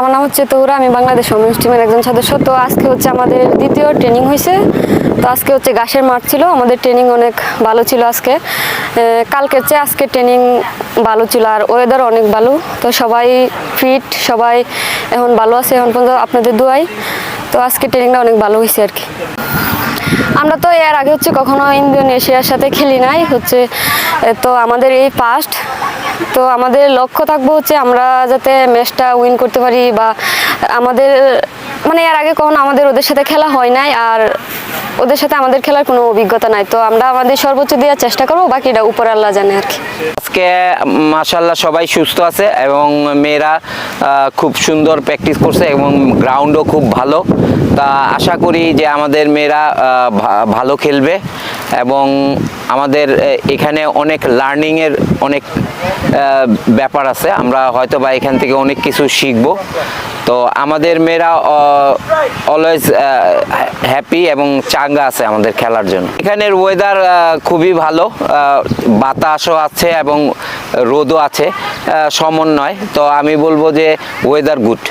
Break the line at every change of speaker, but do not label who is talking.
আমার নাম হচ্ছে তৌরা আমি বাংলাদেশ ওমেন্স টিমের একজন সদস্য। তো আজকে হচ্ছে আমাদের দ্বিতীয় ট্রেনিং হয়েছে তো আজকে হচ্ছে ঘাসের মাঠ ছিল, আমাদের ট্রেনিং অনেক ভালো ছিল আজকে। কালকে কালকের চেয়ে আজকে ট্রেনিং ভালো ছিল আর ওয়েদার অনেক ভালো। তো সবাই ফিট সবাই এখন ভালো আছে, এখন পর্যন্ত আপনাদের দুয়াই। তো আজকে ট্রেনিংটা অনেক ভালো হয়েছে আর কি। আমরা তো এর আগে হচ্ছে কখনো ইন্দোনেশিয়ার সাথে খেলি নাই, হচ্ছে তো আমাদের এই ফার্স্ট তো আমাদের লক্ষ্য থাকব হচ্ছে আমরা যাতে ম্যাচটা উইন করতে পারি বা আমাদের মানে এর আগে কখনো আমাদের ওদের সাথে খেলা হয় নাই, আর ওদের সাথে আমাদের খেলার কোনো অভিজ্ঞতা নাই। তো আমরা আমাদের সর্বোচ্চ দেওয়ার চেষ্টা করব, বাকিটা উপর আল্লাহ জানে আর কি।
আজকে মাশাল্লাহ সবাই সুস্থ আছে এবং মেয়েরা খুব সুন্দর প্র্যাকটিস করছে এবং গ্রাউন্ডও খুব ভালো। তা আশা করি যে আমাদের মেয়েরা ভালো খেলবে। এবং আমাদের এখানে অনেক লার্নিংয়ের অনেক ব্যাপার আছে। আমরা হয়তো বা এখান থেকে অনেক কিছু শিখব। তো আমাদের মেয়েরা অলওয়েজ হ্যাপি এবং চাঙ্গা আছে আমাদের খেলার জন্য। এখানের ওয়েদার খুবই ভালো। বাতাসও আছে এবং রোদও আছে। সমন্বয়। তো আমি বলব যে ওয়েদার গুড